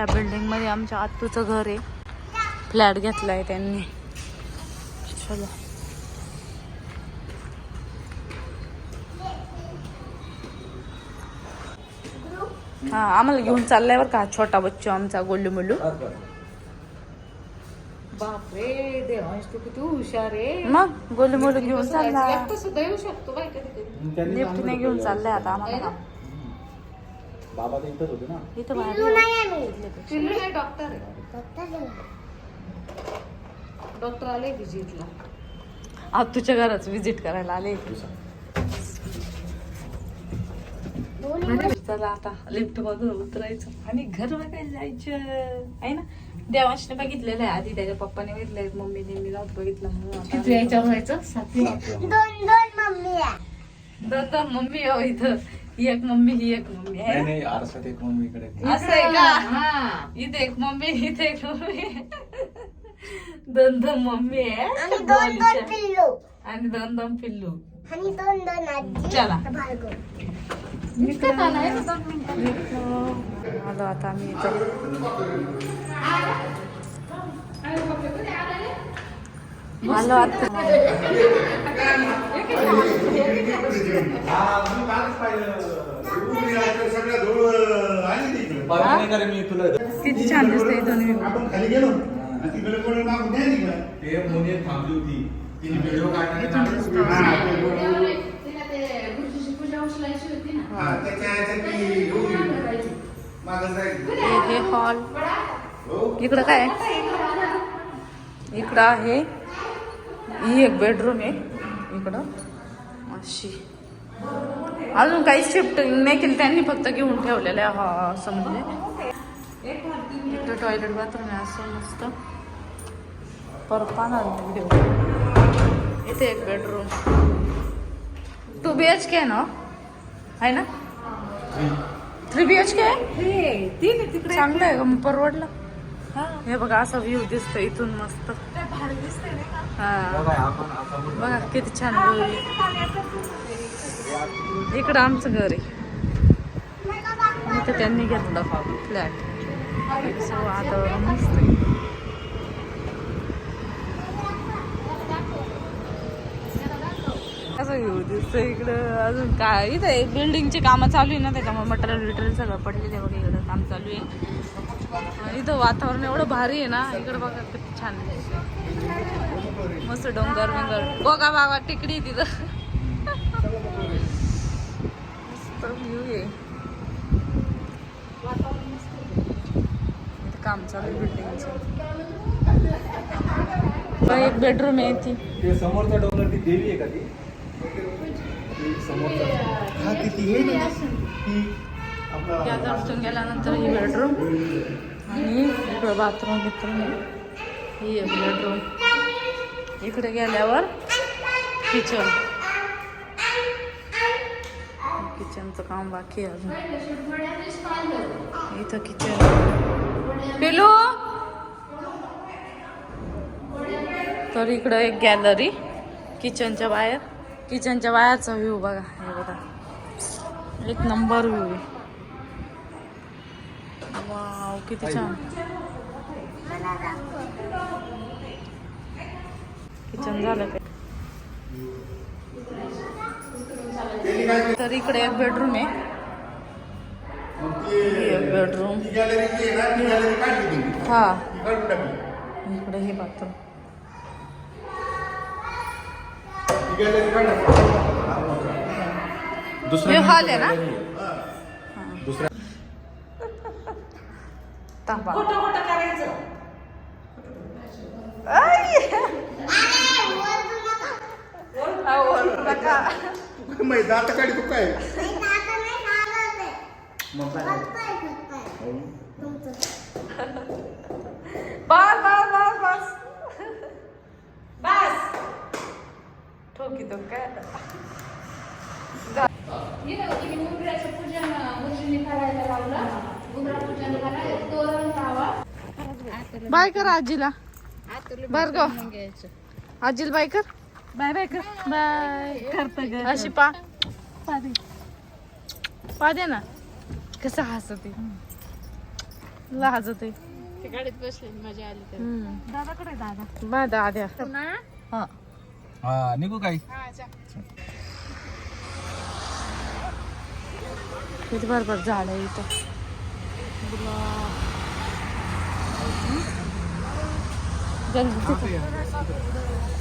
या बिल्डिंगमध्ये आमच्या आत्तूचं घर आहे. फ्लॅट घेतलाय त्यांनी. चलो. हा आम्हाला घेऊन चाललाय बरं का छोटा बच्चू आमचा गोल्लू मुल्लू बापरे देवांश तू किती हुशार आहे. मग गोल्लू मुल्लू घेऊन चालला एकटं सुद्धा येऊ शकतो बाई कधी कधी. लिफ्टने घेऊन चाललाय आता आम्हाला. बाबा तर इथंच होते ना. इथं बाहेर. पिल्लू नाही डॉक्टर आहे. डॉक्टर आले. विजिटला आत्तूच्या घराच विजिट करायला आले. चला आता लिफ्ट मधून उतरायचं. आणि घर बघायला जायचं. आहे ना? देवांशने बघितलेलं आहे. आधी त्याच्या पप्पाने बघितलंय मम्मीने मी नव्हतं बघितलं. म्हणून आता- किती यायच्या व्हायचं? सातवी. दोन दोन मम्मी हो इथं. ही एक मम्मी ही एक मम्मी. आहे नाही ना? नाही आरसात एक मम्मीकडे असं आहे का? हा. इथे एक मम्मी इथे एक मम्मी. दोन दोन मम्मी आहे. आणि दोन दोन. पिल्लू. आणि दोन दोन पिल्लू. आणि दोन दोन आजी. चला. भार्गव आलो आता आम्ही इथं. आलो आता बरं नाही करे मी तुला किती छान दिसते. आपण खाली गेलो तिकडे कोणी मागून. ते मुली थांबली होती तिने व्हिडिओ हा, हा. हे हे हॉल हो. इकडं काय? इकडं आहे. ही एक बेडरूम आहे. इकडं. अशी. अजून काही शिफ्ट नाही केली. त्यांनी फक्त घेऊन ठेवलेलं आहे. हा असं म्हणजे इकडं टॉयलेट बाथरूम आहे असं मस्त. पाहणार व्हिडिओ इथे एक bedroom two B H K आहे ना? आहे ना? थ्री बी एच के चांगलं आहे का मग परवडलं. हे. बघा असा व्ह्यू दिसतो इथून मस्त. हा बघा किती छान इकडं आमचं घर आहे. इथं त्यांनी घेतलं फ्लॅट सो आता मस्त आहे. असं दिसतं इकडं. अजून काय? इथं बिल्डिंगचे कामं चालू आहे ना त्याच्यामुळे मटेरियल विटेरियल सगळं पडलेलं आहे बघा इकडं काम चालू आहे. इथं वातावरण एवढं भारी आहे ना इकडं बघा किती छान. मस्त डोंगर बिंगर. बघा बाबा टिकडी आहे तिथं. मस्त व्ह्यू आहे. इथं काम चालू आहे बिल्डिंगचं एक बेडरूम आहे ती समोरच्या डोंगर ती देवी आहे का ती? ती समोरचा हा, ती- ती हे त्या दर्शन गेल्यानंतर ही बेडरूम आणि इकडं बाथरूम बिथरूम ही आहे बेडरूम इकडे गेल्यावर किचन किचनचं काम बाकी आहे अजून. इथं किचन पिलू! तर इकडं एक गॅलरी किचनच्या बाहेर. किचनच्या बाहेरचा व्ह्यू बघा. हे बघा. एक नंबर व्ह्यू आहे. किती छान किचन झालं काय तर इकडे एक बेडरूम आहे ती- ही एक बेडरूम ती गॅलरी जी आहे ना, ती गॅलरी काढली त्यांनी. हा ती काढून टाकली. इकडे हे बाथरूम ती गॅलरी काढली. दुसरा हे हॉल आहे ना तांबा खोटं खोटं करायचं. माहिती दात काढी तू काय? आता. मग काय? तुमचं. बस बस बस बस. बस. ठोकी तो काय? गुरुजींनी करायला लावलं. बाय कर आजीला. बर ग. आजीला बाय कर. बाय बाय कर. बाय. करत अशी पा. पा दे. ना. कसं हसते. लाजत आहे ते गाडीत बसले मजा आली तर दादाकडे दादा. बा दाद्या. हा. हा निघू काही. किती बरोबर झाड आहे इथं. गुलाब. हम्म? जल्दी तिथं.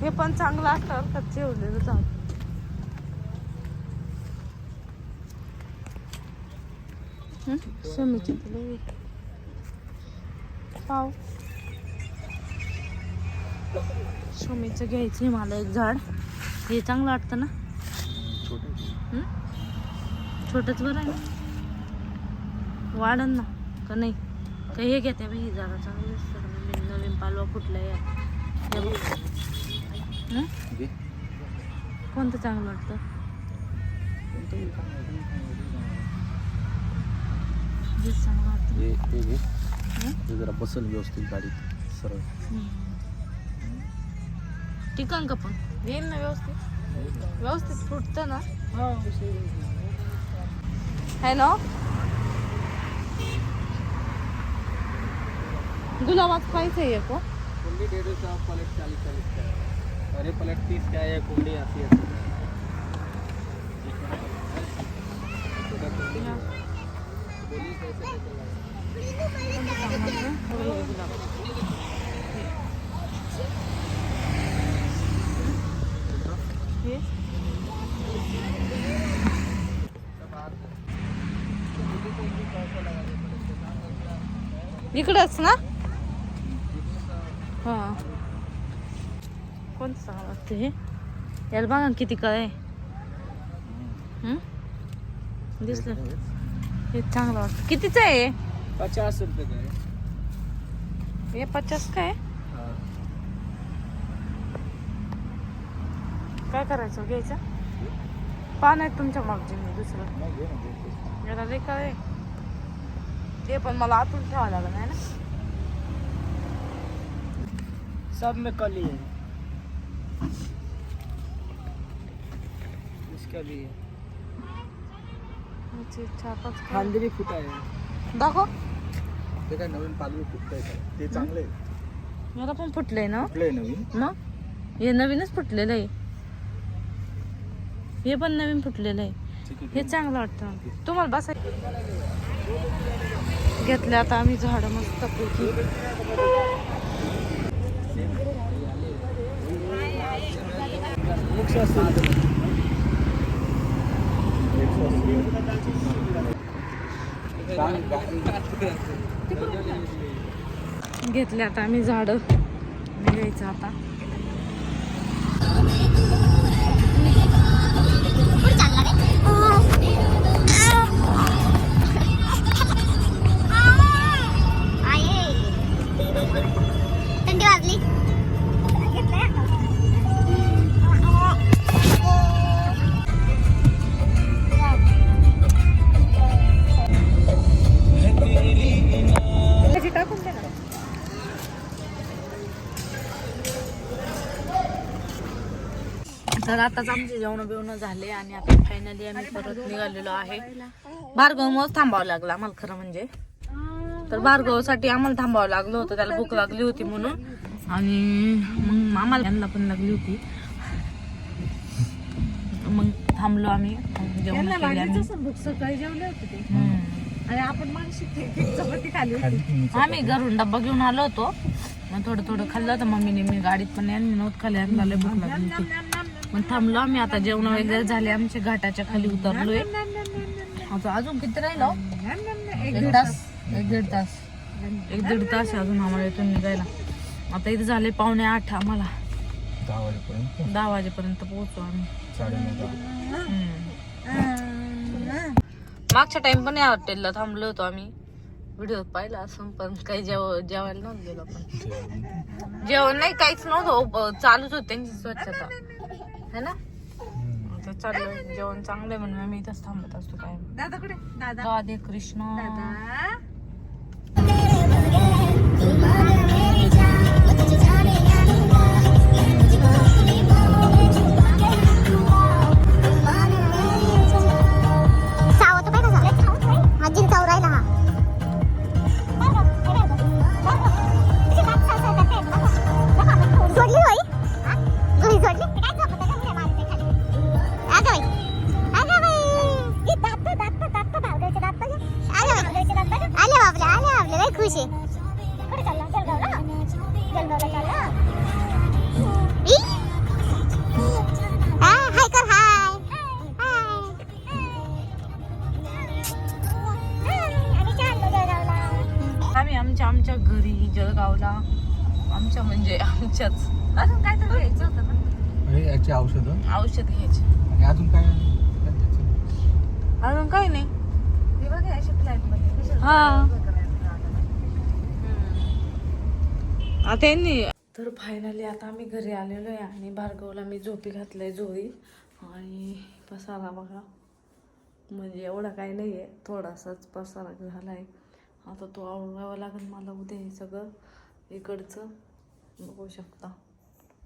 हे पण चांगलं असतं का ठेवलेलं झाड हम्म? शमीची पाव शमीचं घ्यायचंय मला एक झाड. हे चांगलं वाटतं ना? छोटंच. बरं आहे ना? वाढन ना का नाही? का हे घेते बाई हे झाडं चांगलं असतं का नवीन पालवा फुटला या? कोणतं चांगलं वाटतं? चांगलं वाटतं जरा बसल व्यवस्थित गाडीत सरळ. टिकन का पण. येईल ना व्यवस्थित. व्यवस्थित फुटतं ना? है. ना गुलाबात पाहिजे आहे को कुंडी डेढ़ सौ पलट चालीस चालीस का है अरे पलट तीस का है कुंडी अस्सी अस्सी का है। है। बोलिए कैसे कैसे लगा? हे? इकडंच ना? हा. कोणतं चांगलं वाटतं हे याला बघा किती काय आहे? दिसलं. हे चांगलं वाटतं. कितीचं आहे पचास रुपए का है हे पचास काय? हाँ। काय करायचं घ्यायचं? पान आहेत तुमच्या मागचे मी दुसरं। याला काय आहे? ते पण मला आतून ठेवावं लागेल आहे ना। सब में कली है। इसका भी है काय- भी फूटा है। दाखव ते काय नवीन पालवी फुटतंय का ते चांगले आहे. मला पण फुटलंय ना। फुटलंय नवीन। मग हे नवीनच फुटलेलं आहे हे पण नवीन फुटलेलं आहे आहे हे चांगलं वाटतं। तुम्हाला बसाय घेतल्या आता आम्ही झाडं मस्त पैकी. घेतल्या आता आम्ही झाडं. घ्यायचं आता. थंडी वाजली तर आताच आमचे जेवण बिवणं झाले आणि आता फायनली आम्ही परत निघालेलो आहे. भार्गवमुळेच थांबावं लागला मला खरं म्हणजे. तर भार्गवसाठी आम्हाला थांबावं लागलं होतं. त्याला भूक लागली होती म्हणून. आणि मग आम्हाला यांना पण लागली होती. मग थांबलो आम्ही. जेवण सकाळी जेवले होते. आणि आपण खाली आम्ही घरून डब्बा घेऊन आलो होतो. मग थोडं थोडं खाल्लं होतं. मम्मीने मी गाडीत पण यांनी नव्हतं खाल्लं. यांना भूक लागली होती. मग थांबलो आम्ही. आता जेवण वगैरे झाले. आमचे घाटाच्या खाली उतरलोय. आता अजून किती राहिलो? एक तास. एक दीड तास. एक दीड तास आहे अजून आम्हाला इथून निघायला. आता इथे झाले पावणे आठ आम्हाला. दहा वाजेपर्यंत? दहा वाजेपर्यंत पोहोचू आम्ही. साडेनऊ दहा. हम्म. मागच्या टाइम पण या हॉटेलला थांबलो होतो आम्ही. व्हिडिओ पाहिला असं पण काही जेव जेवायला नव्हतं गेलो आपण. जेवण. नाही काहीच नव्हतं. चालूच होती त्यांची स्वच्छता. है ना? आता चाललं जेवण चांगलं आहे म्हणून आम्ही इथंच थांबत असतो काय दादाकडे. दादा. राधे कृष्ण. दादा. 我们 आमच्या म्हणजे आमच्याच. अजून काय तर घ्यायचं होतं पण. म्हणजे याची औषधं? औषध घ्यायचे. अजून काय अजून काही नाही. ते बघा अशी फ्लॅटमध्ये कशाला हा. उभं तर फायनली आता आम्ही घरी आलेलो आहे आणि भार्गवला मी झोपी घातलंय झोळी आणि पसारा बघा. म्हणजे एवढा काही नाही आहे थोडासाच पसारा झाला आहे आता तो आवडावा लागेल मला उद्या हे सगळं. इकडचं. बघू शकता